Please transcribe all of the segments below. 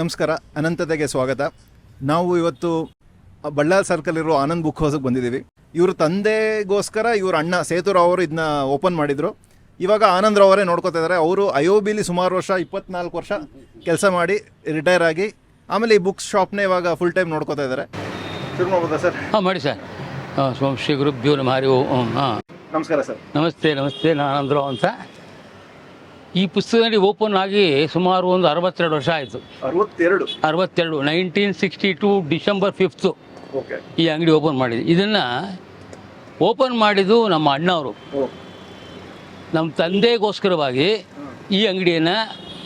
ನಮಸ್ಕಾರ ಅನಂತತೆಗೆ ಸ್ವಾಗತ. ನಾವು ಇವತ್ತು ಬಳ್ಳಾರಿ ಸರ್ಕಲ್ ಇರೋ ಆನಂದ್ ಬುಕ್ ಹೌಸ್ಗೆ ಬಂದಿದ್ದೀವಿ. ಇವ್ರ ತಂದೆಗೋಸ್ಕರ ಇವ್ರ ಅಣ್ಣ ಸೇತುರಾವ್ ಅವರು ಇದನ್ನ ಓಪನ್ ಮಾಡಿದ್ರು. ಇವಾಗ ಆನಂದ್ ರಾವ್ ಅವರೇ ನೋಡ್ಕೋತಾ ಇದ್ದಾರೆ ಅವರು ಅಯೋಬಿಲಿ ಸುಮಾರು ವರ್ಷ ಇಪ್ಪತ್ನಾಲ್ಕು ವರ್ಷ ಕೆಲಸ ಮಾಡಿ ರಿಟೈರ್ ಆಗಿ ಆಮೇಲೆ ಈ ಬುಕ್ ಶಾಪ್ನೇ ಇವಾಗ ಫುಲ್ ಟೈಮ್ ನೋಡ್ಕೋತಾ ಇದ್ದಾರೆ ಶುರು ಮಾಡ್ಬೋದಾ ಸರ್. ಹಾಂ ಮಾಡಿ ಸರ್. ಹಾಂ ಸ್ವಾಮಿ ಶ್ರೀ ಗುರು ನಮಃ ಹರಿ ಓಂ. ಹಾಂ. ನಮಸ್ಕಾರ ಸರ್. ನಮಸ್ತೆ ನಮಸ್ತೆ ನಾನು ಆನಂದರಾವ್ ಅಂತ. ಈ ಪುಸ್ತಕದಲ್ಲಿ ಓಪನ್ ಆಗಿ ಸುಮಾರು ಒಂದು ಅರವತ್ತೆರಡು ವರ್ಷ ಆಯಿತು. ಅರವತ್ತೆರಡು? ಅರವತ್ತೆರಡು nineteen sixty two December fifth ಈ ಅಂಗಡಿ ಓಪನ್ ಮಾಡಿದ್ದು ಇದನ್ನು ಓಪನ್ ಮಾಡಿದ್ದು ನಮ್ಮ ಅಣ್ಣವರು. ನಮ್ಮ ತಂದೆಗೋಸ್ಕರವಾಗಿ ಈ ಅಂಗಡಿಯನ್ನು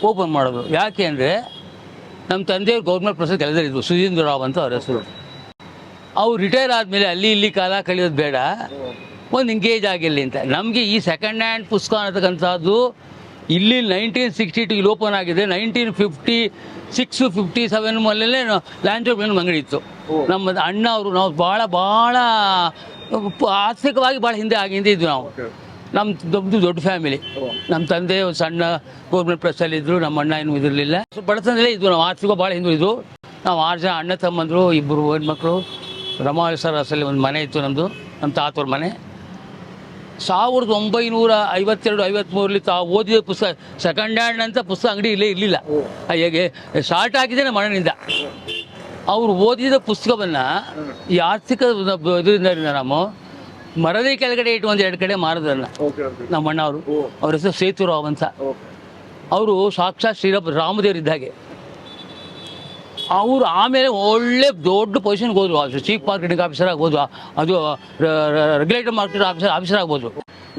ಓಪನ್ ಮಾಡೋದು. ಯಾಕೆ ಅಂದರೆ ನಮ್ಮ ತಂದೆಯವರು ಗೌರ್ಮೆಂಟ್ ಪ್ರೊಸೆಸ್ ಕೆಲಸದಲ್ಲಿದ್ದರು ಸುಧೀಂದ್ರ ರಾವ್ ಅಂತ ಅವ್ರ ಹೆಸರು. ಅವ್ರು ರಿಟೈರ್ ಆದಮೇಲೆ ಅಲ್ಲಿ ಇಲ್ಲಿ ಕಾಲ ಕಳೆಯೋದು ಬೇಡ. ಒಂದು ಎಂಗೇಜ್ ಆಗಿರಲಿ ಅಂತ. ನಮಗೆ ಈ ಸೆಕೆಂಡ್ ಹ್ಯಾಂಡ್ ಪುಸ್ತಕ ಅನ್ನತಕ್ಕಂಥದ್ದು ಇಲ್ಲಿ ನೈನ್ಟೀನ್ ಸಿಕ್ಸ್ಟಿ ಟು ಇಲ್ಲಿ ಓಪನ್ ಆಗಿದೆ. Nineteen fifty six fifty seven ಮಲ್ಲೇ ಒಂದು ಅಂಗಡಿ ಇತ್ತು. ನಮ್ಮ ಅಣ್ಣ ಅವರು ನಾವು ಭಾಳ ಭಾಳ ಆರ್ಥಿಕವಾಗಿ ಭಾಳ ಹಿಂದೆ ಆಗಿ ಹಿಂದೆ ಇದ್ವಿ ನಾವು. ನಮ್ಮ ದೊಡ್ಡ ದೊಡ್ಡ ಫ್ಯಾಮಿಲಿ ನಮ್ಮ ತಂದೆ ಒಂದು ಸಣ್ಣ ಗೌರ್ಮೆಂಟ್ ಪ್ರೆಸ್ಸಲ್ಲಿ ಇದ್ದರು ನಮ್ಮ ಅಣ್ಣ ಏನು ಇದಿರಲಿಲ್ಲ ಸೊ ಬಡತನದಲ್ಲೇ ಇದ್ವು ನಾವು. ಆರ್ಥಿಕ ಭಾಳ ಹಿಂದೆ ಇದ್ವು. ನಾವು ಆರು ಜನ ಅಣ್ಣ ತಮ್ಮಂದರು ಇಬ್ಬರು ಹೆಣ್ಮಕ್ಳು. ರಮಾವೇಶ್ವರ ಅಸಲಿ ಒಂದು ಮನೆ ಇತ್ತು ನಮ್ಮದು ನಮ್ಮ ತಾತವ್ರ ಮನೆ. ಸಾವಿರದ ಒಂಬೈನೂರ ಐವತ್ತೆರಡು ಐವತ್ತ್ಮೂರಲ್ಲಿ ತಾವು ಓದಿದ ಪುಸ್ತಕ ಸೆಕೆಂಡ್ ಹ್ಯಾಂಡ್ ಅಂತ ಪುಸ್ತಕ ಅಂಗಡಿ ಇಲ್ಲೇ ಇರಲಿಲ್ಲ. ಹೇಗೆ ಶಾರ್ಟ್ ಆಗಿದೆ ನಮ್ಮ ಮನೆಯಿಂದ ಅವರು ಓದಿದ ಪುಸ್ತಕವನ್ನು ಈ ಆರ್ಥಿಕ ಇದರಿಂದ ನಾವು ಮರದ ಕೆಳಗಡೆ ಇಟ್ಟು ಒಂದು ಎರಡು ಕಡೆ ಮಾರದನ್ನ. ನಮ್ಮ ಅಣ್ಣ ಅವರು ಅವ್ರ ಹೆಸರು ಸೇತುರಾವ್ ಅಂತ. ಅವರು ಸಾಕ್ಷಾತ್ ಶ್ರೀರಾಮ ರಾಮದೇವ್ರ ಇದ್ದಾಗೆ ಅವರು ಆಮೇಲೆ ಒಳ್ಳೆ ದೊಡ್ಡ ಪೊಸಿಷನ್ಗೆ ಹೋದ್ರು. ಅದು ಚೀಫ್ ಮಾರ್ಕೆಟಿಂಗ್ ಆಫೀಸರ್ ಆಗ್ಬೋದು ಅದು ರೆಗ್ಯುಲೇಟರ್ ಮಾರ್ಕೆಟ್ ಆಫೀಸರ್ ಆಫೀಸರ್ ಆಗ್ಬೋದು.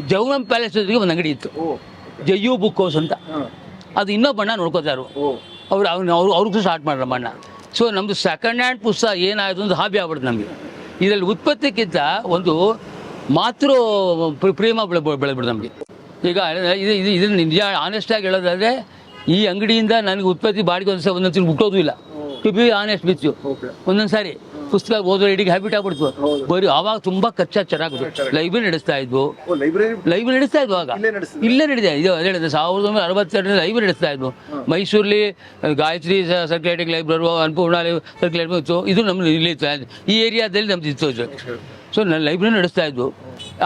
ಜಗನ್ ಪ್ಯಾಲೇಸ್ ಜೊತೆಗೆ ಒಂದು ಅಂಗಡಿ ಇತ್ತು. ಜಯ್ಯು ಬುಕ್ ಹೌಸ್ ಅಂತ. ಅದು ಇನ್ನೊಬ್ಬ ಬಣ್ಣ ನೋಡ್ಕೋತಾರು ಅವ್ರು ಅವ್ನು ಅವ್ರು ಅವ್ರಿಗೂ ಸ್ಟಾರ್ಟ್ ಮಾಡ್ರ ಬಣ್ಣ ಅಣ್ಣ. ಸೊ ನಮ್ಮದು ಸೆಕೆಂಡ್ ಹ್ಯಾಂಡ್ ಪುಸ್ತಕ ಏನಾಯಿತು ಅಂತ ಹಾಬಿ ಆಗ್ಬಿಡ್ತು ನಮಗೆ. ಇದರಲ್ಲಿ ಉತ್ಪತ್ತಿಕ್ಕಿಂತ ಒಂದು ಮಾತೃ ಪ್ರ- ಪ್ರೇಮ ಬೆಳೆ ಬೆಳೆದ್ಬಿಡ್ತು ನಮಗೆ. ಈಗ ಇದು ಇದು ಇದನ್ನು ನಿಜ ಆನೆಸ್ಟಾಗಿ ಹೇಳೋದಾದರೆ ಈ ಅಂಗಡಿಯಿಂದ ನನಗೆ ಉತ್ಪತ್ತಿ ಬಾಡಿಗೆ ಒಂದು ಒಂದೊಂದು ತಿಂಗಳು ಹುಟ್ಟೋದು ಇಲ್ಲ. To be honest with you ಒಂದೊಂದು ಸಾರಿ ಪುಸ್ತಕ ಓದೋ ಇಡೀ ಹ್ಯಾಬಿಟ್ ಆಗ್ಬಿಡ್ತು. ಬರೀ ಆವಾಗ ತುಂಬಾ ಖರ್ಚಾ ಚೆನ್ನಾಗಿತ್ತು ಲೈಬ್ರರಿ ನಡೆಸ್ತಾ ಇದ್ವು. ಲೈಬ್ರರಿ ನಡೆಸ್ತಾ ಇದ್ವು ಆಗ ಇಲ್ಲೇ ನಡೆದಿದೆ. ಇದು ಅದೇ ಹೇಳಿದೆ ಸಾವಿರದ ಒಂಬೈನೂರ ಅರವತ್ತೆರಡರಲ್ಲಿ ಲೈಬ್ರರಿ ನಡೆಸ್ತಾ ಇದ್ವು. ಮೈಸೂರಲ್ಲಿ Gayatri circulating library Annapurna circulate ಇತ್ತು ಇದು ನಮ್ಮ ಇಲ್ಲಿ ಈ ಏರಿಯಾದಲ್ಲಿ ನಮ್ದು ಇತ್ತು ಸೊ ನಾನು ಲೈಬ್ರರಿ ನಡೆಸ್ತಾ ಇದ್ವು.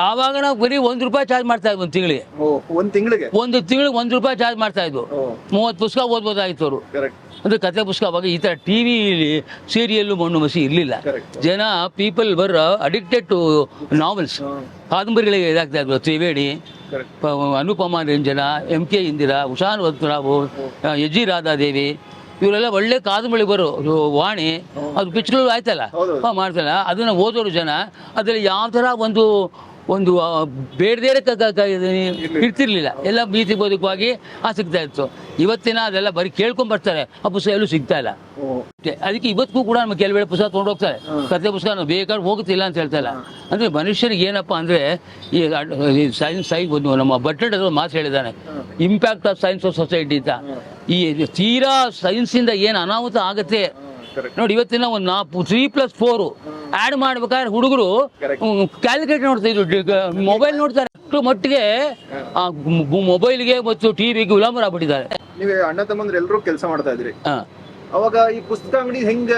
ಆವಾಗ ನಾವು ಬರೀ ಒಂದು ರೂಪಾಯಿ ಚಾರ್ಜ್ ಮಾಡ್ತಾ ಇದ್ವಿ ಒಂದು ತಿಂಗಳಿಗೆ. ಒಂದು ತಿಂಗಳಿಗೆ? ಒಂದು ತಿಂಗಳಿಗೆ ಒಂದು ರೂಪಾಯಿ ಚಾರ್ಜ್ ಮಾಡ್ತಾ ಇದ್ವು. ಮೂವತ್ತು ಪುಸ್ತಕ ಓದ್ಬೋದಾಗಿತ್ತು ಅವರು. ಅಂದರೆ ಕತೆ ಪುಸ್ತಕ ಅವಾಗ ಈ ಥರ ಟಿ ವಿಲಿ ಸೀರಿಯಲ್ಲು ಮಣ್ಣು ಮಸಿ ಇರಲಿಲ್ಲ. ಜನ people were addicted to novels ಕಾದಂಬರಿಗಳಿಗೆ ಇದಾಗ್ತಾ ಇದ್ರು. ತ್ರಿವೇಣಿ ಅನುಪಮಾ ರಂಜನ ಎಂ ಕೆ ಇಂದಿರಾ ಉಷಾನ್ ವತ್ರಾವು ಯಜಿ ರಾಧಾದೇವಿ ಇವರೆಲ್ಲ ಒಳ್ಳೆ ಕಾದಂಬರಿ ಬರೋ ವಾಣಿ. ಅದು ಪಿಕ್ಚರ್ಗಳು ಆಯ್ತಲ್ಲ? ಮಾಡ್ತಲ್ಲ ಅದನ್ನ ಓದೋರು ಜನ. ಅದರಲ್ಲಿ ಯಾವ ಥರ ಒಂದು ಒಂದು ಬೇಡದೇ ಇರ್ತಿರ್ಲಿಲ್ಲ. ಎಲ್ಲ ಬೀತಿ ಬದುಕುವಾಗಿ ಆ ಸಿಗ್ತಾ ಇತ್ತು. ಇವತ್ತಿನ ಅದೆಲ್ಲ ಬರೀ ಕೇಳ್ಕೊಂಡ್ ಬರ್ತಾರೆ. ಆ ಪುಸ್ತಕ ಎಲ್ಲೂ ಸಿಗ್ತಾ ಇಲ್ಲ. ಅದಕ್ಕೆ ಇವತ್ತಿಗೂ ಕೂಡ ನಮ್ಮ ಕೆಲವೇಳೆ ಪುಸ್ತಕ ತೊಗೊಂಡು ಹೋಗ್ತಾರೆ. ಕತೆ ಪುಸ್ತಕ ಬೇಕಾದ್ರೆ ಹೋಗುತ್ತಿಲ್ಲ ಅಂತ ಹೇಳ್ತಾ ಅಂದ್ರೆ ಮನುಷ್ಯರಿಗೆ ಏನಪ್ಪ ಅಂದ್ರೆ ಈ ಸೈನ್ಸ್ ಸೈ ಒಂದು ನಮ್ಮ ಬಟ್ಟೆಡ್ ಒಂದು ಮಾತು ಹೇಳಿದ್ದಾನೆ. Impact of science of society ಅಂತ. ಈ ತೀರಾ ಸೈನ್ಸಿಂದ ಏನು ಅನಾಹುತ ಆಗುತ್ತೆ ನೋಡಿ ಇವತ್ತಿನ ಒಂದು ನಾ ತ್ರೀ ಪ್ಲಸ್ ಫೋರ್ ಆ್ಯಡ್ ಮಾಡ್ಬೇಕಾದ್ರೆ ಹುಡುಗರು ಕ್ಯಾಲ್ಕುಲೇಟರ್ ಕ್ಯಾಲ್ಕುಲೇಟ್ ನೋಡ್ತಾ ಇದ್ರು. ಮೊಬೈಲ್ ನೋಡ್ತಾರೆ. ಅಷ್ಟು ಮಟ್ಟಿಗೆ ಮೊಬೈಲ್ಗೆ ಮತ್ತು ಟಿವಿಗೆ ಗುಲಾಮರಾಗ್ಬಿಟ್ಟಿದ್ದಾರೆ ನೀವೇ ಅಣ್ಣ ತಮ್ಮಂದ್ರೆ ಎಲ್ಲರೂ ಕೆಲಸ ಮಾಡ್ತಾ ಇದ್ರಿ. ಅವಾಗ ಈ ಪುಸ್ತಕ ಅಂಗಡಿ ಹೆಂಗ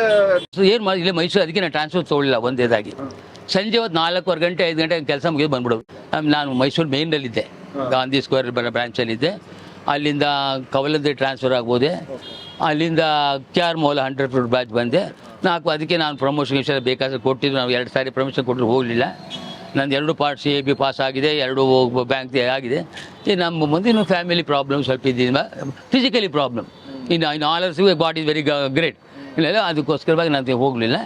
ಏನು ಮಾಡಿ ಇಲ್ಲೇ ಮೈಸೂರು ಅದಕ್ಕೆ ನಾನು ಟ್ರಾನ್ಸ್ಫರ್ ತೊಗೊಳ್ಳಿಲ್ಲ ಒಂದೇದಾಗಿ ಸಂಜೆ ಹೊತ್ತು ನಾಲ್ಕೂವರೆ ಗಂಟೆ ಐದು ಗಂಟೆ ಕೆಲಸ ಮುಗಿದು ಬಂದ್ಬಿಡೋದು. ನಾನು ಮೈಸೂರು ಮೇಯ್ನಲ್ಲಿದ್ದೆ ಗಾಂಧಿ ಸ್ಕ್ವೇರ್ ಬರೋ ಬ್ರಾಂಚಲ್ಲಿದ್ದೆ ಅಲ್ಲಿಂದ ಕವಲದ ಟ್ರಾನ್ಸ್ಫರ್ ಆಗ್ಬೋದೆ? ಅಲ್ಲಿಂದ K R Mohalla hundred foot batch ಬಂದೆ. ನಾಲ್ಕು, ಅದಕ್ಕೆ ನಾನು ಪ್ರಮೋಷನ್ ವಿಷಯ ಬೇಕಾದ್ರೆ ಕೊಟ್ಟಿದ್ದು ನಾವು ಎರಡು ಸಾರಿ ಪ್ರಮೋಷನ್ ಕೊಟ್ಟರು, ಹೋಗಲಿಲ್ಲ. ನಂದು ಎರಡು part C A B pass ಆಗಿದೆ, ಎರಡು ಬ್ಯಾಂಕ್ ಆಗಿದೆ. ಈ ನಮ್ಮ ಮುಂದಿನ ಫ್ಯಾಮಿಲಿ ಪ್ರಾಬ್ಲಮ್ ಸ್ವಲ್ಪ ಇದ್ದಿದ್ದ ಫಿಸಿಕಲಿ ಪ್ರಾಬ್ಲಮ್ ಇನ್ನು ಇನ್ನು all ours body is very great ಇಲ್ಲ ಅದಕ್ಕೋಸ್ಕರವಾಗಿ ನಾನು ಹೋಗಲಿಲ್ಲ.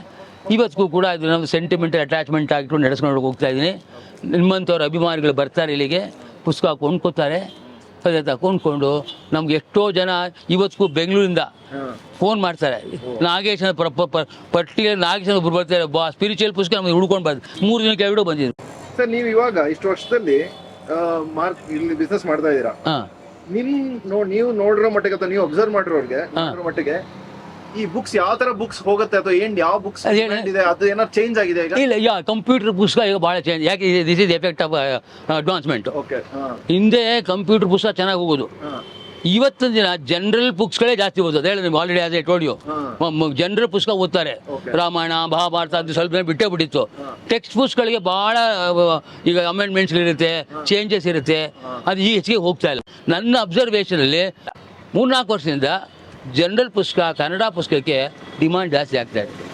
ಇವತ್ತಿಗೂ ಕೂಡ ಇದು ನಮ್ಮ ಸೆಂಟಿಮೆಂಟ್ ಅಟ್ಯಾಚ್ಮೆಂಟ್ ಆಗಿಟ್ಟು ನಡೆಸ್ಕೊಂಡು ಹೋಗ್ತಾ ಇದ್ದೀನಿ. ನಿಮ್ಮಂಥವ್ರ ಅಭಿಮಾನಿಗಳು ಬರ್ತಾರೆ ಇಲ್ಲಿಗೆ. ಪುಸ್ತಕ ಕೊಂಡ್ಕೋತಾರೆ. ಅದೇ ತಗೊಂಡ್ಕೊಂಡು ನಮ್ಗೆ ಎಷ್ಟೋ ಜನ ಇವತ್ತಿಗೂ ಬೆಂಗಳೂರಿಂದ ಫೋನ್ ಮಾಡ್ತಾರೆ. ನಾಗೇಶ್ ಅಂತ ಪ್ರ- ಪ- ಪ- ಪರ್ಟಿಕ್ಯುಲರ್ ನಾಗೇಶ್ ಒಬ್ರು ಬರ್ತಾರೆ. ಬಾ ಸ್ಪಿರಿಚುವಲ್ ಪುಸ್ತಕ ನಮ್ಗೆ ಹುಡ್ಕೊಂಡು ಬಂದು ಮೂರು ದಿನಕ್ಕೆ ಎರಡು ಬಂದಿದ್ರು. ಸರ್ ನೀವು ಇವಾಗ ಇಷ್ಟು ವರ್ಷದಲ್ಲಿ ಮಾರ್ಕ್ ಇಲ್ಲಿ ಬಿಸ್ನೆಸ್ ಮಾಡ್ತಾ ಇದ್ದೀರಾ? ನಿಮ್ ನೋ ನೀವು ನೋಡಿರೋ ಮಟ್ಟಿಗೆ ಅಥವಾ ನೀವು ಅಬ್ಸರ್ವ್ ಮಾಡಿರೋರ್ಗೆ ನೋಡಿರೋ ಮಟ್ಟಿಗೆ ಈ ಬುಕ್ಸ್ ಯಾವ ತರ ಬುಕ್ಸ್ ಹೋಗುತ್ತೆ ಅಥವಾ ಏನ್ ಯಾವ ಬುಕ್ಸ್ ಇದೆ ಅದು ಏನಾದ್ರು ಚೇಂಜ್ ಆಗಿದೆ ಈಗ? ಇಲ್ಲ ಯಾ ಕಂಪ್ಯೂಟರ್ ಪುಸ್ತಕ ಈಗ ಬಹಳ ಚೇಂಜ್ ಯಾಕೆ this is effect of advancement okay ಹಿಂದೆ ಕಂಪ್ಯೂಟರ್ ಪುಸ್ತಕ ಚೆನ್ನಾಗಿ ಹೋಗೋದು. ಇವತ್ತಿನ ದಿನ ಜನರಲ್ ಬುಕ್ಸ್ಗಳೇ ಜಾಸ್ತಿ ಓದೋದು. ಹೇಳಿ ನಿಮ್ಗೆ ಆಲ್ರೆಡಿ ಅದೇ ಎ ಟೋಲ್ಡ್ ಯು ಜನರಲ್ ಪುಸ್ತಕ ಓದ್ತಾರೆ. ರಾಮಾಯಣ ಮಹಾಭಾರತ ಅದು ಸ್ವಲ್ಪ ದಿನ ಬಿಟ್ಟೇ ಬಿಟ್ಟಿತ್ತು. ಟೆಕ್ಸ್ಟ್ ಬುಕ್ಸ್ಗಳಿಗೆ ಭಾಳ ಈಗ ಅಮೆಂಡ್ಮೆಂಟ್ಸ್ಗಳಿರುತ್ತೆ ಚೇಂಜಸ್ ಇರುತ್ತೆ. ಅದು ಈ ಹೆಚ್ಚಿಗೆ ಹೋಗ್ತಾ ಇಲ್ಲ. ನನ್ನ ಅಬ್ಸರ್ವೇಷನಲ್ಲಿ ಮೂರ್ನಾಲ್ಕು ವರ್ಷದಿಂದ ಜನರಲ್ ಪುಸ್ತಕ ಕನ್ನಡ ಪುಸ್ತಕಕ್ಕೆ ಡಿಮಾಂಡ್ ಜಾಸ್ತಿ ಆಗ್ತಾ ಇದೆ.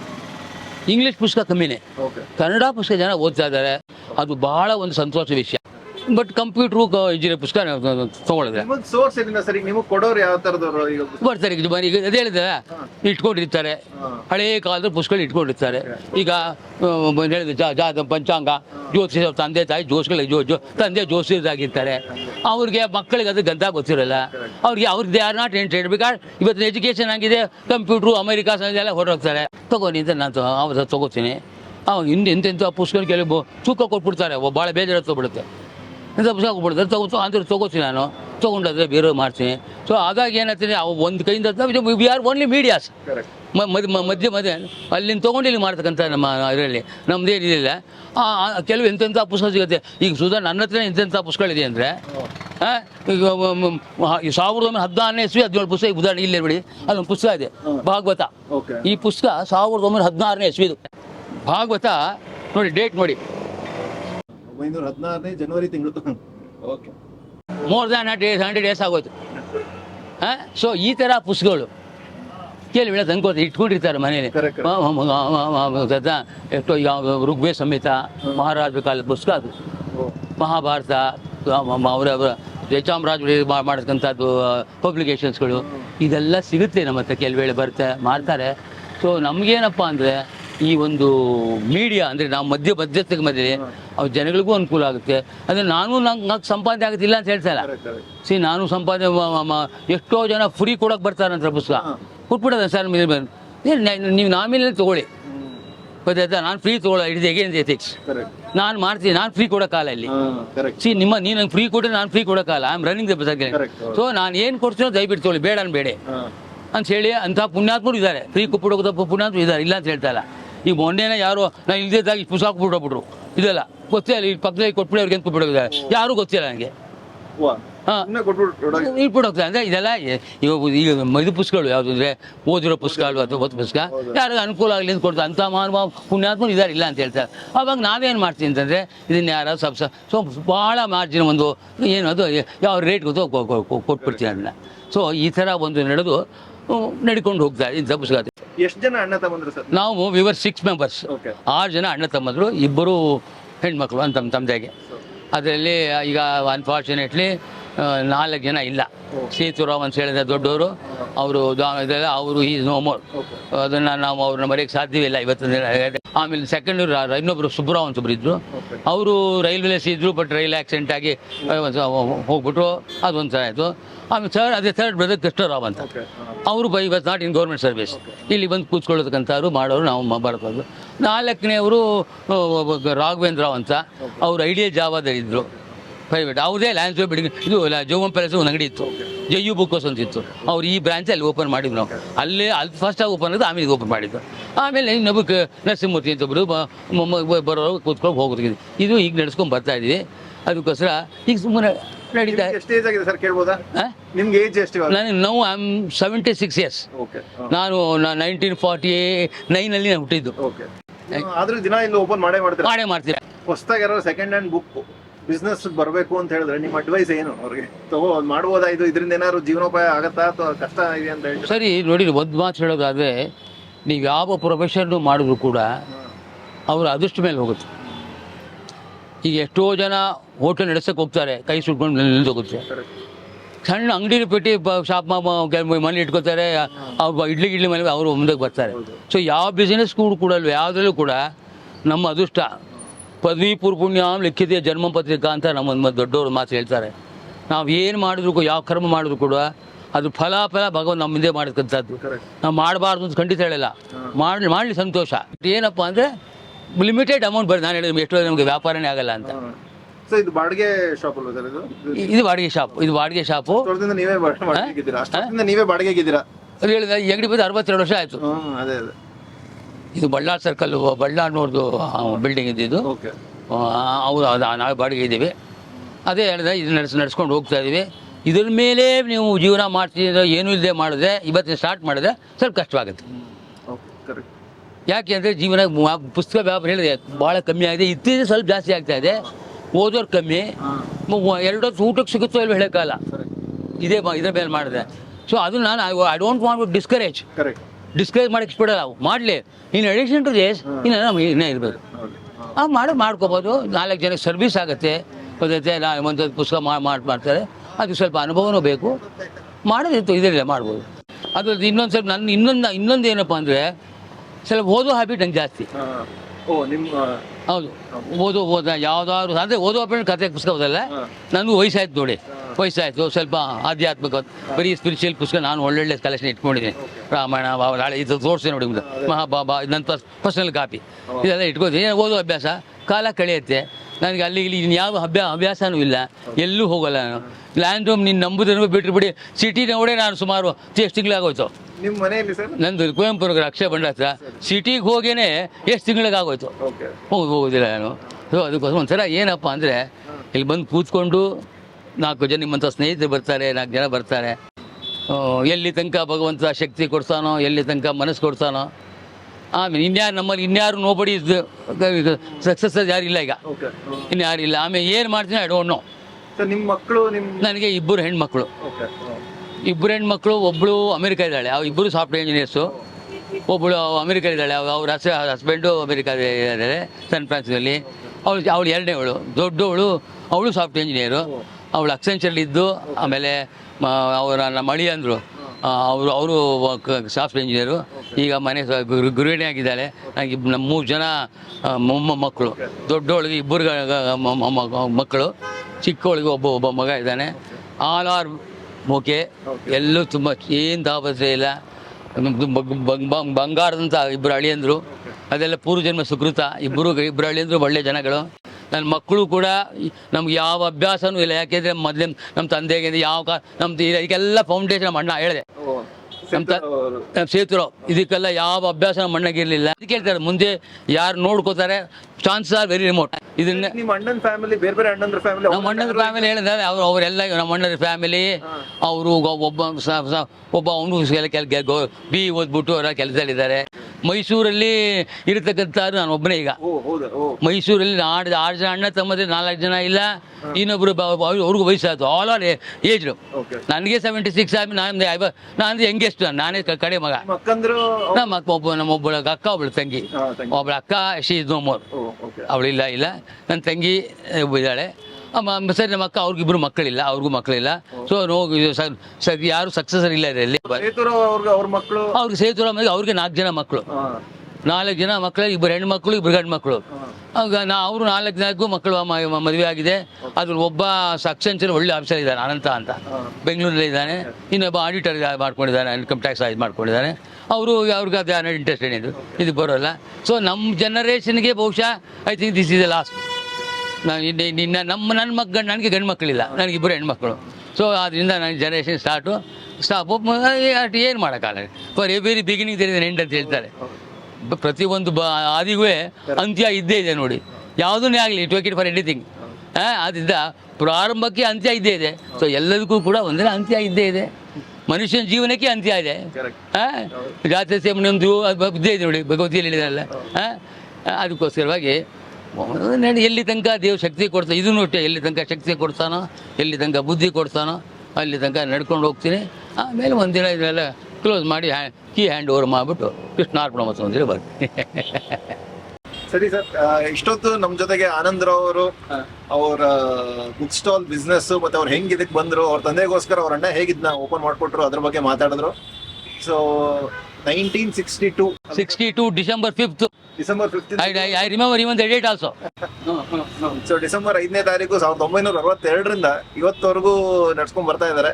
ಇಂಗ್ಲೀಷ್ ಪುಸ್ತಕ ಕಮ್ಮಿನೇ. ಕನ್ನಡ ಪುಸ್ತಕ ಜನ ಓದ್ತಾ ಇದ್ದಾರೆ. ಅದು ಬಹಳ ಒಂದು ಸಂತೋಷ ವಿಷಯ. ಬಟ್ ಕಂಪ್ಯೂಟ್ರು ಇಂಜಿನಿಯರ್ ಪುಸ್ತಕ ತಗೊಳ್ಳಿದ್ರೆ ನಿಮಗೆ ಸೋರ್ಸ್ ಸರ್ ನಿಮಗೆ ಕೊಡೋರು ಯಾವ ಥರದವರು ಈಗ ಬರ್ತಾರೆ ಈಗ ಅದೇ ಹೇಳಿದ್ರೆ ಇಟ್ಕೊಂಡಿರ್ತಾರೆ. ಹಳೇ ಕಾಲದ ಪುಸ್ತಕಗಳು ಇಟ್ಕೊಂಡಿರ್ತಾರೆ. ಈಗ ಹೇಳಿದ್ರೆ ಮ- ಹೇಳಿದೆ ಜಾ ಜಾತ ಪಂಚಾಂಗ ಜ್ಯೋತಿಷ ತಂದೆ ತಾಯಿ ಜೋಸ್ಗಳ ಜೋ ಜೋ ತಂದೆ ಜೋಸಿದಾಗಿರ್ತಾರೆ ಅವ್ರಿಗೆ ಮಕ್ಕಳಿಗೆ ಅದು ಗಂಧ ಗೊತ್ತಿರಲ್ಲ. ಅವ್ರಿಗೆ ಅವ್ರಿಗೆ they are not entered because ಇವತ್ತಿನ ಎಜುಕೇಷನ್ ಆಗಿದೆ ಕಂಪ್ಯೂಟ್ರು ಅಮೆರಿಕಾ ಎಲ್ಲ ಹೊರಹೋಗ್ತಾರೆ ತಗೋನಿ ಅಂತ ನಾನು ತಗೋ- ಅವ್ರ ತಗೋತೀನಿ. ಅವಾಗ ಹಿಂದೆ ಎಂತೆಂಥ ಪುಸ್ತಕ ಕೆಲವು ತೂಕ ಕೊಟ್ಬಿಡ್ತಾರೆ. ಭಾಳ ಬೇಜಾರು ತೊಗೊಬಿಡುತ್ತೆ ಇಂಥ ಪುಸ್ತಕ ಕೊಟ್ಬಿಡ್ತಾರೆ ತಗೋ ಅಂದ್ರೆ ತಗೋತೀನಿ ನಾನು. ತೊಗೊಂಡಾದ್ರೆ ಬೇರೆ ಮಾಡ್ತೀನಿ. ಸೊ ಹಾಗಾಗಿ ಏನಾಗ್ತೀನಿ ಅವು ಒಂದು ಕೈಯಿಂದ ವಿ ಆರ್ ಓನ್ಲಿ ಮೀಡಿಯಾಸ್ ಮಧ್ಯ ಮಧ್ಯ ಮಧ್ಯ ಅಲ್ಲಿಂದ ತೊಗೊಂಡು ಇಲ್ಲಿ ಮಾಡ್ತಕ್ಕಂಥ ನಮ್ಮ ಇದರಲ್ಲಿ ನಮ್ದು ಏನಿಲ್ಲ ಕೆಲವು ಎಂತೆಂಥ ಪುಸ್ತಕ ಸಿಗುತ್ತೆ. ಈಗ ಸುಧಾ ನನ್ನ ಹತ್ರ ಎಂತೆಂಥ ಪುಸ್ತಕಗಳಿದೆ ಅಂದರೆ ಈಗ ಸಾವಿರದ ಒಂಬೈನೂರ ಹದಿನಾರನೇ ಇಸ್ವಿ ಹದಿನೇಳು ಪುಸ್ತಕ ಈಗ ಉದಾಹರಣೆ ಇಲ್ಲೇ ಬಿಡಿ. ಅದೊಂದು ಪುಸ್ತಕ ಇದೆ ಭಾಗವತ. ಓಕೆ. ಈ ಪುಸ್ತಕ ಸಾವಿರದ ಒಂಬೈನೂರ ಹದಿನಾರನೇ ಇಸ್ವಿದು. ಭಾಗವತ ನೋಡಿ ಡೇಟ್ ನೋಡಿ. ಒಂಬೈನೂರ ಹದಿನಾರನೇ ಜನವರಿ ತಿಂಗಳು okay more than hundred hundred days ಆಗೋಯ್ತು. ಹಾಂ? ಸೊ ಈ ಥರ ಪುಸ್ತಕಗಳು ಕೇಳಿ ವೇಳೆ ತಂದ್ಕೋತ ಇಟ್ಕೊಂಡಿರ್ತಾರೆ ಮನೇಲಿ. ಎಷ್ಟೋ ಈಗ ಋಗ್ವೇದ ಸಮೇತ ಮಹಾರಾಜ ಕಾಲದ ಪುಸ್ತಕ ಅದು. ಮಹಾಭಾರತ ಅವರ ಜಯಚಾಮರಾಜ್ ಜಯಚಾಮರಾಜ ಮಾಡತಕ್ಕಂಥದ್ದು ಪಬ್ಲಿಕೇಶನ್ಸ್ಗಳು ಇದೆಲ್ಲ ಸಿಗುತ್ತೆ ನಮ್ಮ ಹತ್ರ. ಕೆಲವು ವೇಳೆ ಬರುತ್ತೆ ಮಾಡ್ತಾರೆ. ಸೊ ನಮಗೇನಪ್ಪ ಅಂದರೆ ಈ ಒಂದು ಮೀಡಿಯಾ ಅಂದರೆ ನಾವು ಮಧ್ಯ ಮಧ್ಯಸ್ಥಿಗೆ ಮಧ್ಯೆ ಅವ್ರ ಜನಗಳಿಗೂ ಅನುಕೂಲ ಆಗುತ್ತೆ. ಅಂದರೆ ನಾನು ನಂಗೆ ನಂಗೆ ಸಂಪಾದನೆ ಆಗುತ್ತಿಲ್ಲ ಅಂತ ಹೇಳ್ತಾ ಇಲ್ಲ ಸಿ ನಾನು ಸಂಪಾದನೆ ಎಷ್ಟೋ ಜನ ಫ್ರೀ ಕೊಡೋಕೆ ಬರ್ತಾರಂತ ಪುಸ್ತಕ ಕೊಟ್ಬಿಡೋದ ಸರ್ ನೀವು ನಾಮಿನಲ್ಲಿ ತೊಗೊಳ್ಳಿ. ಗೊತ್ತಾಯ್ತಾ? ನಾನು ಫ್ರೀ ತೊಗೊಳ್ಳೋ ಇಟ್ ಇಸ್ ಎಗೇನ್ಸ್ ಎಥಿಕ್ಸ್ ನಾನು ಮಾಡ್ತೀನಿ ನಾನು ಫ್ರೀ ಕೊಡೋಕ್ಕಾಗಲ್ಲ ಇಲ್ಲಿ. ಸಿ ನಿಮ್ಮ ನೀನು ನಂಗೆ ಫ್ರೀ ಕೊಟ್ಟರೆ ನಾನು free ಕೊಡೋಕ್ಕಾಗಲ್ಲ I am running the Correct. So ನಾನು ಏನು ಕೊಡ್ತೀನೋ ದಯವಿಟ್ಟು ತೊಗೊಳ್ಳಿ. ಬೇಡ ಅನ್ಬೇಡಿ ಅಂತ ಹೇಳಿ ಅಂಥ ಪುಣ್ಯಾತ್ಮರು ಇದ್ದಾರೆ. ಫ್ರೀ ಕೊಟ್ಬಿಡೋದ ಪುಣ್ಯಾತ್ಮರು ಇದ್ದಾರೆ. ಇಲ್ಲ ಅಂತ ಹೇಳ್ತಾ ಇಲ್ಲ ಈಗ ಮೊನ್ನೆನೇ ಯಾರು ನಾನು ಇಲ್ದಿದ್ದಾಗ ಪುಸ್ ಕೊಟ್ಬಿಟ್ರು ಇದೆಲ್ಲ. ಗೊತ್ತಿಲ್ಲ ಈ ಪಕ್ಕದಲ್ಲಿ ಕೊಟ್ಬಿಡಿ ಅವ್ರಿಗೆ ಅಂತ ಕೊಟ್ಬಿಡೋಗಿದೆ ಯಾರು ಗೊತ್ತಿಲ್ಲ ನನಗೆ ಕೊಟ್ಬಿಟ್ಟು ಅಂದರೆ ಇದೆಲ್ಲ ಇವಾಗ ಈಗ ಇದು ಪುಸ್ತಕಗಳು ಯಾವುದು ಅಂದ್ರೆ ಓದಿರೋ ಪುಸ್ತಕಗಳು ಅಥವಾ ಪುಸ್ತಕ? ಯಾರು ಅನುಕೂಲ ಆಗಲಿ ಅಂತ ಕೊಡ್ತಾರೆ. ಅಂತ ಮಾನವ ಪುಣ್ಯಾತ್ಮರು ಇದಾರೆ ಇಲ್ಲ ಅಂತ ಹೇಳ್ತಾರೆ. ಅವಾಗ ನಾವೇನು ಮಾಡ್ತೀವಿ ಅಂತಂದ್ರೆ ಇದನ್ನ ಯಾರು ಸಬ್ಸ ಸೊ ಭಾಳ ಮಾರ್ಜಿನ್ ಒಂದು ಏನು ಅದು ಯಾವ ರೇಟ್ ಗೊತ್ತೋ ಕೊಟ್ಬಿಡ್ತೀವಿ ಅದನ್ನ. ಸೊ ಈ ಥರ ಒಂದು ನಡೆದು ನಡ್ಕೊಂಡು ಹೋಗ್ತಾ ಇದೆ ಪುಸ್ತಕ. ಎಷ್ಟು ಜನ ಅಣ್ಣ ತಮ್ಮಂದ್ರು ಸರ್? ನಾವು ವಿವರ್ ಸಿಕ್ಸ್ ಮೆಂಬರ್ಸ್ ಆರು ಜನ ಅಣ್ಣ ತಮ್ಮಂದ್ರು ಇಬ್ಬರು ಹೆಣ್ಮಕ್ಳು ಅಂತ ತಮ್ಮ ತಂದೆಗೆ. ಅದರಲ್ಲಿ ಈಗ ಅನ್ಫಾರ್ಚುನೇಟ್ಲಿ ನಾಲ್ಕು ಜನ ಇಲ್ಲ. ಸೇತುರಾವ್ ಅಂತ ಹೇಳಿದ ದೊಡ್ಡವರು, ಅವರು ಅವರು ಈಸ್ ನೋ ಮೋರ್ ಅದನ್ನು ನಾವು ಅವ್ರನ್ನ ಮರೆಯೋಕ್ಕೆ ಸಾಧ್ಯವಿಲ್ಲ ಇವತ್ತಿನ ದಿನ. ಆಮೇಲೆ ಸೆಕೆಂಡ್ ಇನ್ನೊಬ್ರು ಸುಬ್ರಾವ್ ಅಂತ ಇದ್ರು. ಅವರು ರೈಲ್ವೇಸ್ ಇದ್ರು ಬಟ್ ರೈಲ್ ಆಕ್ಸಿಡೆಂಟ್ ಆಗಿ ಹೋಗ್ಬಿಟ್ರು. ಅದೊಂದು ಸಹ ಆಯಿತು. ಆಮೇಲೆ ಸರ್ ಅದೇ ಥರ್ಡ್ ಬ್ರದರ್ ಕೃಷ್ಣರಾವ್ ಅಂತ. ಅವರು by was not in government service ಇಲ್ಲಿ ಬಂದು ಕೂತ್ಕೊಳ್ಳೋದಕ್ಕಂಥವ್ರು ಮಾಡೋರು ನಾವು ಮ- ನಾಲ್ಕನೇ ಅವರು ರಾಘವೇಂದ್ರ ಅಂತ. ಅವರು ಐಡಿಯಾ ಜಾವಾದಲ್ಲಿದ್ದರು ಪ್ರೈವೇಟ್ ಅವ್ರದೇ ಲ್ಯಾಂಡ್ ಬಿಲ್ಡಿಂಗ್ ಇದು ಜೋಗಂ ಪ್ಯಾಲೇಸ್ ಒಂದು ಅಂಗಡಿ ಇತ್ತು. ಜಯ್ಯು ಬುಕ್ಕೋಸ್ ಅಂತ ಇತ್ತು. ಅವ್ರು ಈ ಬ್ರಾಂಚ್ ಅಲ್ಲಿ ಓಪನ್ ಮಾಡಿದ್ರು ನಾವು ಅಲ್ಲೇ ಅಲ್ಲಿ ಫಸ್ಟ್ ಆಗಿ ಓಪನ್ ಆಗಿದೆ ಆಮೇಲೆ ಓಪನ್ ಮಾಡಿದ್ದು. ಆಮೇಲೆ ಇನ್ನೊಬ್ಬ ನರಸಿಂಹಮೂರ್ತಿ ಅಂತ ಒಬ್ಬರು ಬರೋರು ಕೂತ್ಕೊಂಡು ಹೋಗೋದು ಇದು ಈಗ ನಡೆಸ್ಕೊಂಡು ಬರ್ತಾ ಇದ್ದೀವಿ. ಅದಕ್ಕೋಸ್ಕರ ಈಗ ಸುಮ್ಮನೆ ನಡೀತಾ ಎಷ್ಟು ಏಜ್ ಆಗಿದೆ ಸರ್ ಕೇಳ್ಬೋದಾ? ಹಾಂ ನಿಮ್ಗೆ ಏಜ್ ಎಷ್ಟು ಇವಾಗ? ನಾನು ನಾವು I am seventy six years ನಾನು ನೈನ್ಟೀನ್ ಫಾರ್ಟಿ ನೈನಲ್ಲಿ ನಾನು ಹುಟ್ಟಿದ್ದು. ಓಕೆ ಆದ್ರೂ ದಿನ ಇಲ್ಲಿ ಓಪನ್ ಮಾಡೇ ಮಾಡ್ತೀರಾ? ಮಾಡೇ ಮಾಡ್ತೀರಾ? ಹೊಸದಾಗಿ ಯಾರು ಸೆಕೆಂಡ್ ಹ್ಯಾಂಡ್ ಬುಕ್ ಬಿಸ್ನೆಸ್ ಬರಬೇಕು ಅಂತ ಹೇಳಿದ್ರೆ ನಿಮ್ಮ ಅಡ್ವೈಸ್ ಏನು ಅವ್ರಿಗೆ? ತಗೋ, ಅದು ಮಾಡ್ಬೋದಾ ಇದು? ಇದರಿಂದ ಏನಾದ್ರು ಜೀವನೋಪಾಯ ಆಗತ್ತಾ ಅಥವಾ ಕಷ್ಟ ಇದೆ ಅಂತ ಹೇಳಿ ಸರಿ ನೋಡಿ ಒಂದು ಮಾತು ಹೇಳೋದಾದ್ರೆ, ನೀವು ಯಾವ ಪ್ರೊಫೆಷನ್ನು ಮಾಡಿದ್ರು ಕೂಡ ಅವರು ಅದೃಷ್ಟ ಮೇಲೆ ಹೋಗುತ್ತೆ. ಈಗ ಎಷ್ಟೋ ಜನ ಹೋಟೆಲ್ ನಡೆಸಕ್ಕೆ ಹೋಗ್ತಾರೆ, ಕೈ ಸುಟ್ಕೊಂಡು ನಿಲ್ದೋಗುತ್ತೆ ಸಣ್ಣ ಅಂಗಡಿ ಪೆಟ್ಟಿ ಶಾಪ್ ಮನೆ ಇಟ್ಕೋತಾರೆ ಅವ್ರು ಇಡ್ಲಿ ಗಿಡ್ಲಿ ಮನೆ ಅವರು ಮುಂದಕ್ಕೆ ಬರ್ತಾರೆ. ಸೊ ಯಾವ ಬಿಸ್ನೆಸ್ ಕೂಡ ಕೂಡ ಯಾವುದ್ರಲ್ಲೂ ಕೂಡ ನಮ್ಮ ಅದೃಷ್ಟ. ಪದವಿ ಪೂರ್ವ ಪುಣ್ಯಾಂ ಲಿಖಿತ ಜನ್ಮ ಪತ್ರಿಕಾ ಅಂತ ನಮ್ಮ ದೊಡ್ಡವರು ಮಾತು ಹೇಳ್ತಾರೆ. ನಾವು ಏನು ಮಾಡಿದ್ರು ಯಾವ ಕರ್ಮ ಮಾಡಿದ್ರು ಕೂಡ ಅದು ಫಲಾಫಲ ಭಗವಂತ ನಮ್ಮ ಹಿಂದೆ ಮಾಡತಕ್ಕಂಥದ್ದು ನಾವು ಮಾಡಬಾರ್ದು ಅಂತ ಖಂಡಿತ ಹೇಳಲ್ಲ. ಮಾಡಲಿ ಮಾಡಲಿ ಸಂತೋಷ. ಏನಪ್ಪ ಅಂದರೆ ಲಿಮಿಟೆಡ್ ಅಮೌಂಟ್ ಬರ್ತದೆ ನಾನು ಹೇಳಿದ್ರೆ ಎಷ್ಟೋ ನಮಗೆ ವ್ಯಾಪಾರನೇ ಆಗಲ್ಲ ಅಂತ. ಇದು ಬಾಡಿಗೆ ಶಾಪ್ ಇದು? ಬಾಡಿಗೆ ಶಾಪ್ ಇದು ಬಾಡಿಗೆ ಶಾಪು ನೀವೇ ಬಾ- ಬಾಡಿಗೆಗಿದ್ದೀರಾ? ಅಷ್ಟೊತ್ತಿಂದ ನೀವೇ ಬಾಡಿಗೆಗಿದ್ದೀರಾ? ಅದು ಹೇಳಿದ ಈ ಅಂಗಡಿ ಬಂದು ಅರವತ್ತೆರಡು ವರ್ಷ ಆಯ್ತು. ಇದು ಬಳ್ಳಾರ್ ಸರ್ಕಲ್ ಬಳ್ಳಾರ್ನವ್ರದ್ದು ಬಿಲ್ಡಿಂಗ್ ಇದ್ದಿದ್ದು ಅವರು ನಾವೇ ಬಾಡಿಗೆ ಇದ್ದೀವಿ. ಅದೇ ಹೇಳಿದೆ ಇದು ನಡೆಸ್ ನಡ್ಸ್ಕೊಂಡು ಹೋಗ್ತಾ ಇದ್ದೀವಿ. ಇದ್ರ ಮೇಲೆ ನೀವು ಜೀವನ ಮಾಡ್ತಿದ್ರೆ ಏನೂ ಇಲ್ಲದೆ ಮಾಡಿದ್ರೆ ಇವತ್ತಿನ ಸ್ಟಾರ್ಟ್ ಮಾಡಿದ್ರೆ ಸ್ವಲ್ಪ ಕಷ್ಟವಾಗುತ್ತೆ. ಯಾಕೆ ಅಂದರೆ ಜೀವನ ಪುಸ್ತಕ ವ್ಯಾಪಾರ ಹೇಳಿದೆ ಭಾಳ ಕಮ್ಮಿ ಆಗಿದೆ. ಇತ್ತೀಚೆ ಸ್ವಲ್ಪ ಜಾಸ್ತಿ ಆಗ್ತಾ ಇದೆ. ಓದೋರು ಕಮ್ಮಿ. ಎರಡು ಹೊತ್ತು ಊಟಕ್ಕೆ ಸಿಗುತ್ತೋ ಇಲ್ಲ ಹೇಳೋಕ್ಕಲ್ಲ ಇದೇ ಇದ್ರ ಮೇಲೆ ಮಾಡಿದೆ. ಸೊ ಅದು ನಾನು I don't want discourage correct discourage ಮಾಡಕ್ಕೆ ಇಷ್ಟಪಡಲ್ಲ ಮಾಡಲಿ. ಇನ್ನು ಅಡಿಕ್ಷನ್ ಟು ದೇಸ್ ಇನ್ನು ನಮಗೆ ಇನ್ನೇ ಇರಬೇಕು ಆ ಮಾಡಿ ಮಾಡ್ಕೋಬೋದು. ನಾಲ್ಕು ಜನಕ್ಕೆ ಸರ್ವಿಸ್ ಆಗುತ್ತೆ. ಪದ್ಧತಿ ನಾ ಒಂದು ಪುಸ್ತಕ ಮಾಡಿ ಮಾಡ್ತಾರೆ. ಅದಕ್ಕೆ ಸ್ವಲ್ಪ ಅನುಭವನೂ ಬೇಕು. ಮಾಡೋದಿತ್ತು ಇದರಲ್ಲೇ ಮಾಡ್ಬೋದು. ಅದ್ರದ್ದು ಇನ್ನೊಂದು ಸ್ವಲ್ಪ ನನ್ನ ಇನ್ನೊಂದು ಇನ್ನೊಂದು ಏನಪ್ಪ ಅಂದರೆ ಸ್ವಲ್ಪ ಓದೋ ಹ್ಯಾಬಿಟ್ ನಂಗೆ ಜಾಸ್ತಿ. ಓ ನಿಮ್ಮ ಹೌದು. ಓದೋ ಓದ ಯಾವುದಾದ್ರು ಅಂದರೆ ಓದೋ ಹ್ಯಾಬಿಟ್ ಕತೆ ಪುಸ್ತಕ ಓದಲ್ಲ. ನನಗೂ ವಯಸ್ಸಾಯ್ತು ನೋಡಿ. ವಯಸ್ಸಾಯ್ತು ಸ್ವಲ್ಪ ಆಧ್ಯಾತ್ಮಿಕ ಬರೀ ಸ್ಪಿರಿಚುವಲ್ ಪುಸ್ತಕ ನಾನು ಒಳ್ಳೊಳ್ಳೆ ಕಲೆಕ್ಷನ್ ಇಟ್ಕೊಂಡಿದ್ದೀನಿ. ರಾಮಾಯಣ ನಾಳೆ ಇದು ತೋರಿಸಿ ನೋಡಿ ಮಹಾಬಾಬಾ ನನ್ನ ಪರ್ಸನಲ್ ಕಾಪಿ ಇದೆಲ್ಲ ಏನು ಓದೋ ಅಭ್ಯಾಸ? ಕಾಲ ಕಳೆಯುತ್ತೆ. ನನಗೆ ಅಲ್ಲಿ ಇಲ್ಲಿ ಯಾವ ಅಭ್ಯಾ ಅಭ್ಯಾಸನೂ ಇಲ್ಲ. ಎಲ್ಲೂ ಹೋಗಲ್ಲ ನಾನು. ಲ್ಯಾಂಡ್ ರೂಮ್ ನೀನು ನಂಬುದನ್ನು ಬಿಟ್ಟರು ಬಿಡಿ. ಸಿಟಿ ನೋಡೇ ನಾನು ಸುಮಾರು ಎಷ್ಟು ತಿಂಗಳಾಗೋಯ್ತು? ನಿಮ್ಮ ಮನೆಯಲ್ಲಿ ಸರ್? ನಂದು ಕುವೆಂಪು ನಗರ ಅಕ್ಷಯ ಬಂಡ ಹತ್ರ ಸಿಟಿಗೆ ಹೋಗೇನೆ ಎಷ್ಟು ತಿಂಗಳಿಗಾಗೋಯ್ತು ಹೋಗಿ ಹೋಗೋದಿಲ್ಲ ನಾನು. ಸೊ ಅದಕ್ಕೋಸ್ಕರ ಒಂಥರ ಏನಪ್ಪ ಅಂದರೆ ಇಲ್ಲಿ ಬಂದು ಕೂತ್ಕೊಂಡು ನಾಲ್ಕು ಜನ ನಿಮ್ಮಂಥ ಸ್ನೇಹಿತರು ಬರ್ತಾರೆ ನಾಲ್ಕು ಜನ ಬರ್ತಾರೆ. ಎಲ್ಲಿ ತನಕ ಭಗವಂತ ಶಕ್ತಿ ಕೊಡ್ತಾನೋ ಎಲ್ಲಿ ತನಕ ಮನಸ್ಸು ಕೊಡ್ತಾನೋ ಆಮೇಲೆ ಇನ್ಯಾರು ನಮ್ಮಲ್ಲಿ ಇನ್ಯಾರು ನೋಬಡಿ ಸಕ್ಸಸ್ ಯಾರಿಲ್ಲ ಈಗ. ಇನ್ಯಾರು ಇಲ್ಲ. ಆಮೇಲೆ ಏನು ಮಾಡ್ತೀನಿ ಐ ಡೋಂಟ್ ನೋ ನಿಮ್ಮ ಮಕ್ಕಳು ನಿಮ್ಮ ನನಗೆ ಇಬ್ಬರು ಹೆಣ್ಮಕ್ಳು. ಇಬ್ಬರು ಹೆಣ್ಮಕ್ಳು ಒಬ್ಬಳು ಅಮೆರಿಕ ಇದ್ದಾಳೆ. ಅವ್ರು ಇಬ್ಬರು ಸಾಫ್ಟ್ವೇರ್ ಇಂಜಿನಿಯರ್ಸು ಒಬ್ಬಳು ಅಮೆರಿಕ ಇದ್ದಾಳೆ. ಅವ್ರ ಅವ್ರ ಹಸ್ ಹಸ್ಬೆಂಡು ಅಮೆರಿಕ ಇದ್ದಾರೆ ಸನ್ ಫ್ರಾನ್ಸಿಸ್ನಲ್ಲಿ ಅವಳು ಅವಳು ಎರಡನೇವಳು. ದೊಡ್ಡವಳು ಅವಳು ಸಾಫ್ಟ್ವೇರ್ ಇಂಜಿನಿಯರು ಅವಳು ಅಕ್ಸೆಂಚರ್ಲಿದ್ದು ಆಮೇಲೆ ಅವರ ನಮ್ಮ ಅಳಿ ಅಂದರು. ಅವರು ಅವರು ಸಾಫ್ಟ್ವೇರ್ ಇಂಜಿನಿಯರು ಈಗ ಮನೆ ಗೃಹಿಣಿ ಆಗಿದ್ದಾಳೆ. ನನಗೆ ನಮ್ಮ ಮೂರು ಜನ ಮೊಮ್ಮ, ಮಕ್ಕಳು. ದೊಡ್ಡವಳಿಗೆ ಇಬ್ಬರು ಮಕ್ಕಳು. ಚಿಕ್ಕವಳಿಗೆ ಒಬ್ಬ ಒಬ್ಬ ಮಗ ಇದ್ದಾನೆ. ಆಲ್ ಆರ್ ಓಕೆ ಎಲ್ಲೂ ತುಂಬ, ಏನು ತಾಪತ್ರೆ ಇಲ್ಲ. ಬಂಗಾರದಂಥ ಇಬ್ಬರು ಅಳಿಯಂದರು ಅದೆಲ್ಲ ಪೂರ್ವಜನ್ಮ ಸುಕೃತ. ಇಬ್ಬರು ಇಬ್ಬರು ಅಳಿಯಂದರು ಒಳ್ಳೆ ಜನಗಳು. ನನ್ನ ಮಕ್ಕಳು ಕೂಡ ನಮ್ಗೆ ಯಾವ ಅಭ್ಯಾಸನೂ ಇಲ್ಲ. ಯಾಕೆಂದ್ರೆ ಮೊದಲೇ ನಮ್ಮ ತಂದೆಗೆ ಯಾವ ಕಾ ನಮ್ದು ಇದಕ್ಕೆಲ್ಲ ಫೌಂಡೇಶನ್ ನಮ್ಮ ಅಣ್ಣ ಹೇಳಿದೆ. ಸೇತುರಾವ್ ನಮ್ಮ ಇದಕ್ಕೆಲ್ಲ ಯಾವ ಅಭ್ಯಾಸ ನಮ್ಮ ಅಣ್ಣಗಿರಲಿಲ್ಲ. ಅದಕ್ಕೆ ಹೇಳ್ತಾರೆ ಮುಂದೆ ಯಾರು ನೋಡ್ಕೋತಾರೆ ಚಾನ್ಸಸ್ ಆರ್ ವೆರಿ ರಿಮೋಟ್ ಇದನ್ನ ನಿಮ್ಮ ಅಣ್ಣನ ಫ್ಯಾಮಿಲಿ ಬೇರೆ ಬೇರೆ ಅಣ್ಣಂದ್ರ ಫ್ಯಾಮಿಲಿ ನಮ್ಮ ಅಣ್ಣನ ಫ್ಯಾಮಿಲಿ ಹೇಳಿದ್ರೆ ಅವ್ರು ಅವರೆಲ್ಲ ನಮ್ಮ ಅಣ್ಣನ ಫ್ಯಾಮಿಲಿ ಅವರು ಒಬ್ಬ ಸ- ಸ- ಒಬ್ಬ ಅವನು ಕೆಲ ಬಿ ಓದ್ಬಿಟ್ಟು ಅವರ ಕೆಲಸದಲ್ಲಿದ್ದಾರೆ. ಮೈಸೂರಲ್ಲಿ ಇರತಕ್ಕಂಥ ನಾನು ಒಬ್ಬನೇ ಈಗ. ಓ ಹೌದಾ? ಓ. ಮೈಸೂರಲ್ಲಿ ಆರು ಆರು ಜನ ಅಣ್ಣ ತಮ್ಮದ್ರೆ ನಾಲ್ಕು ಜನ ಇಲ್ಲ. ಇನ್ನೊಬ್ಬರು ಬ- ಬ- ಅವ್ರಿಗೂ ವಯಸ್ಸಾಯ್ತು. ಆಲ್ ಆರ್ ಏಜ್ಡು ಓಕೆ ನನಗೆ ಸೆವೆಂಟಿ ಸಿಕ್ಸ್ ಆಗಿ ನಾನು ಐವ ನಾನು ಯಂಗೆಸ್ಟ್ ನಾನೇ. ಕ- ಕಡೆ ಮಗ. ನಿಮ್ಮ ಅಕ್ಕಂದ್ರು ನಮ್ಮ ಅಕ್ಕ ಒಬ್ಬ ನಮ್ಮ ಒಬ್ಬಳ ಅಕ್ಕ ಒಬ್ಬಳು ತಂಗಿ. ಒಬ್ಬಳ ಅಕ್ಕ she is no more oh. Okay ಅವಳಿಲ್ಲ ಇಲ್ಲ. ನನ್ನ ತಂಗಿ ಇದ್ದಾಳೆ. ಅಮ್ಮ ಸರಿ ನಮ್ಮ ಅಕ್ಕ ಅವ್ರಿಗಿಬ್ರು ಮಕ್ಕಳಿಲ್ಲ ಅವ್ರಿಗೂ ಮಕ್ಕಳಿಲ್ಲ. ಸೊ ನೋ ಸರ್ ಯಾರು ಸಕ್ಸಸ್ ಇಲ್ಲ ಇದರಲ್ಲಿ. ಸೇತುರ ಅವ್ರಿಗೆ ಅವ್ರ ಮಕ್ಕಳು? ಅವ್ರಿಗೆ ನಾಲ್ಕು ಜನ ಮಕ್ಕಳು. ನಾಲ್ಕು ಜನ ಮಕ್ಕಳು ಇಬ್ಬರು ಹೆಣ್ಮಕ್ಳು ಇಬ್ಬರು ಗಂಡು ಮಕ್ಕಳು. ಆಗ ನಾ ಅವರು ನಾಲ್ಕು ನಾಲ್ಕು ಮಕ್ಕಳು ಮದುವೆ ಆಗಿದೆ. ಅದ್ರ ಒಬ್ಬ ಸಕ್ಸೆಂಚರ್ ಒಳ್ಳೆ ಆಫೀಸರ್ ಇದ್ದಾನೆ ಅನಂತ ಅಂತ. ಬೆಂಗಳೂರಲ್ಲಿ ಇದ್ದಾನೆ. ಇನ್ನೊಬ್ಬ ಆಡಿಟರ್ ಮಾಡ್ಕೊಂಡಿದ್ದಾನೆ ಇನ್ಕಮ್ ಟ್ಯಾಕ್ಸ್ ಇದು ಮಾಡ್ಕೊಂಡಿದ್ದಾನೆ. ಅವರು ಅವ್ರಿಗೆ ಅದು ಇಂಟ್ರೆಸ್ಟ್ ಏನಿದ್ರು ಇದು ಬರೋಲ್ಲ. ಸೊ ನಮ್ಮ ಜನರೇಷನ್ಗೆ ಬಹುಶಃ I think this is the last ನಾನು ನಿನ್ನ ನಮ್ಮ ನನ್ನ ಮಕ್ಕ ನನಗೆ ಗಂಡು ಮಕ್ಕಳಿಲ್ಲ ನನಗೆ ಇಬ್ಬರು ಹೆಣ್ಮಕ್ಳು. ಸೊ ಅದರಿಂದ ನನ್ನ ಜನರೇಷನ್ ಸ್ಟಾರ್ಟು ಸ್ಟಾಪ್ ಏನು ಮಾಡೋಕ್ಕಾಗಲ್ಲ. ಫಾರ್ ಎವ್ರಿ ಬಿಗಿನಿಂಗ್ ತೆರೆದ ಎಂಡ್ ಅಂತ ಹೇಳ್ತಾರೆ. ಪ್ರತಿಯೊಂದು ಬ ಆದಿಗೂ ಅಂತ್ಯ ಇದ್ದೇ ಇದೆ ನೋಡಿ. ಯಾವುದನ್ನೇ ಆಗಲಿ ಟೇಕ್ ಇಟ್ ಫಾರ್ ಎನಿಥಿಂಗ್ ಆದ್ದರಿಂದ ಪ್ರಾರಂಭಕ್ಕೆ ಅಂತ್ಯ ಇದ್ದೇ ಇದೆ. ಸೊ ಎಲ್ಲದಕ್ಕೂ ಕೂಡ ಒಂದಿನ ಅಂತ್ಯ ಇದ್ದೇ ಇದೆ. ಮನುಷ್ಯನ ಜೀವನಕ್ಕೆ ಅಂತ್ಯ ಇದೆ? ಜಾತಿ ಸೇವನೆಯೊಂದು ಅದು ಬ- ಇದೆ ನೋಡಿ ಭಗವತಿಯಲ್ಲಿ ಹೇಳಿದಾರಲ್ಲ. ಆ? ಅದಕ್ಕೋಸ್ಕರವಾಗಿ ಎಲ್ಲಿ ತನಕ ದೇವ್ ಶಕ್ತಿ ಕೊಡ್ತಾ ಇದು ಅಷ್ಟೇ ಎಲ್ಲಿ ತನಕ ಶಕ್ತಿ ಕೊಡ್ತಾನೋ ಎಲ್ಲಿ ತನಕ ಬುದ್ಧಿ ಕೊಡ್ತಾನೋ ಅಲ್ಲಿ ತನಕ ನಡ್ಕೊಂಡು ಹೋಗ್ತೀನಿ. ಆಮೇಲೆ ಒಂದಿನ ಇದನ್ನೆಲ್ಲ ಕ್ಲೋಸ್ ಮಾಡಿ ಹ್ಯಾ ಕೀ ಹ್ಯಾಂಡ್ ಓವರ್ ಮಾಡಿಬಿಟ್ಟು ಕೃಷ್ಣಾರ್ಪಣ ಮತ್ತು ಒಂದಿನ ಬರ್ತೀನಿ. ಸರಿ ಸರ್ ಇಷ್ಟೊತ್ತು ನಮ್ಮ ಜೊತೆಗೆ ಆನಂದ್ ರಾವ್ ಅವರು ಅವರ ಬುಕ್ ಸ್ಟಾಲ್ ಬಿಸ್ನೆಸ್ ಮತ್ತೆ ಅವ್ರು ಹೆಂಗ್ ಇದಕ್ಕೆ ಬಂದ್ರು ಅವ್ರ ತಂದೆಗೋಸ್ಕರ ಅವ್ರ ಅಣ್ಣ ಹೇಗಿದ್ನ ಓಪನ್ ಮಾಡ್ಕೊಟ್ರು ಅದ್ರ ಬಗ್ಗೆ ಮಾತಾಡಿದ್ರು. So nineteen sixty two sixty two December fifth December fifth I I remember even date also so December ಐದನೇ ತಾರೀಕು ಸಾವಿರದ ಒಂಬೈನೂರ ಅರವತ್ತೆರಡರಿಂದ ಇವತ್ತವರೆಗೂ ನಡ್ಸ್ಕೊಂಡ್ ಬರ್ತಾ ಇದ್ದಾರೆ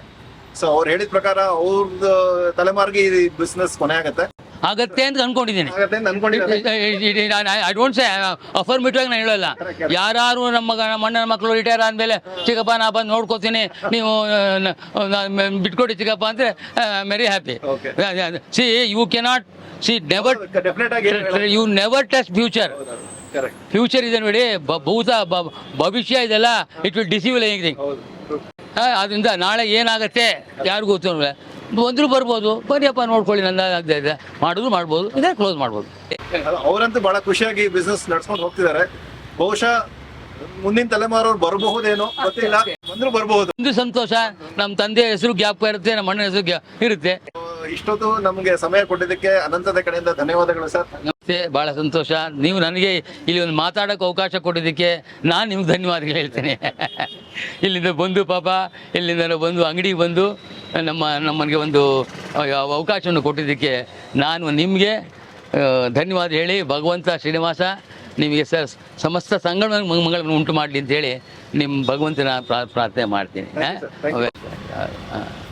ಸೊ ಅವ್ರು ಹೇಳಿದ ಪ್ರಕಾರ ಅವ್ರದ್ದು ತಲೆಮಾರಿಗೆ ಈ ಬಿಸ್ನೆಸ್ ಕೊನೆ ಆಗತ್ತೆ. ಆಗತ್ತೆ ಅಂತ ಅನ್ಕೊಂಡಿದ್ದೀನಿ. ಐ ಡೋಂಟ್ ಸೇ ಅಫರ್ಮೇಟಿವ್ ಆಗಿ ನಾನು ಹೇಳಲ್ಲ. ಯಾರು ನಮ್ಮ ನಮ್ಮ ಅಣ್ಣನ ಮಕ್ಕಳು ರಿಟೈರ್ ಆದಮೇಲೆ ಚಿಕ್ಕಪ್ಪ ನಾ ಬಂದು ನೋಡ್ಕೋತೀನಿ. ನೀವು ಬಿಟ್ಕೊಡಿ ಚಿಕ್ಕಪ್ಪ ಅಂದರೆ very happy. See you cannot see never you never test future future ಇದೆ ನೋಡಿ ಭೂತ ಭವಿಷ್ಯ ಇದೆಲ್ಲ ಇಟ್ ವಿಲ್ ಡಿಸೀವ್ ಎನಿಥಿಂಗ್ ಅದರಿಂದ ನಾಳೆ ಏನಾಗತ್ತೆ ಯಾರಿಗೂ ಗೊತ್ತು ಬಂದರೂ ಬರ್ಬೋದು ಬರಿಯಪ್ಪ ನೋಡ್ಕೊಳ್ಳಿ ನನ್ನ ಆಗ್ತಾ ಇದೆ. ಮಾಡಿದ್ರು ಮಾಡ್ಬೋದು ಇದೇ ಕ್ಲೋಸ್ ಮಾಡ್ಬೋದು. ಅವರಂತೂ ಬಹಳ ಖುಷಿಯಾಗಿ ಬಿಸ್ನೆಸ್ ನಡ್ಸ್ಕೊಂಡು ಹೋಗ್ತಿದ್ದಾರೆ. ಬಹುಶಃ ಮುಂದಿನ ತಲೆಮಾರವ್ರು ಬರಬಹುದೇನೋ ಗೊತ್ತಿಲ್ಲ. ಬಂದ್ರು ಬರಬಹುದು. ಒಂದು ಸಂತೋಷ ನಮ್ಮ ತಂದೆ ಹೆಸರು ಗ್ಯಾಪ್ ಇರುತ್ತೆ ನಮ್ಮ ಅಣ್ಣ ಹೆಸರು ಇರುತ್ತೆ. ಇಷ್ಟೊತ್ತು ನಮಗೆ ಸಮಯ ಕೊಟ್ಟಿದ್ದಕ್ಕೆ ಅನಂತದ ಕಡೆಯಿಂದ ಧನ್ಯವಾದಗಳು ಸರ್. ಭಾಳ ಸಂತೋಷ. ನೀವು ನನಗೆ ಇಲ್ಲಿ ಒಂದು ಮಾತಾಡೋಕೆ ಅವಕಾಶ ಕೊಟ್ಟಿದ್ದಕ್ಕೆ ನಾನು ನಿಮ್ಗೆ ಧನ್ಯವಾದಗಳು ಹೇಳ್ತೇನೆ. ಇಲ್ಲಿಂದ ಬಂದು ಪಾಪ ಇಲ್ಲಿಂದ ಬಂದು ಅಂಗಡಿಗೆ ಬಂದು ನಮ್ಮ ನಮ್ಮನಿಗೆ ಒಂದು ಅವ- ಅವಕಾಶವನ್ನು ಕೊಟ್ಟಿದ್ದಕ್ಕೆ ನಾನು ನಿಮಗೆ ಧನ್ಯವಾದ ಹೇಳಿ ಭಗವಂತ ಶ್ರೀನಿವಾಸ ನಿಮಗೆ ಸರ್ ಸಮಸ್ತ ಸಂಗಡ ಮಂಗಳವನ್ನು ಉಂಟು ಮಾಡಲಿ ಅಂತ ಹೇಳಿ ನಿಮ್ಮ ಭಗವಂತನ ಪ್ರಾ- ಪ್ರಾರ್ಥನೆ ಮಾಡ್ತೀನಿ.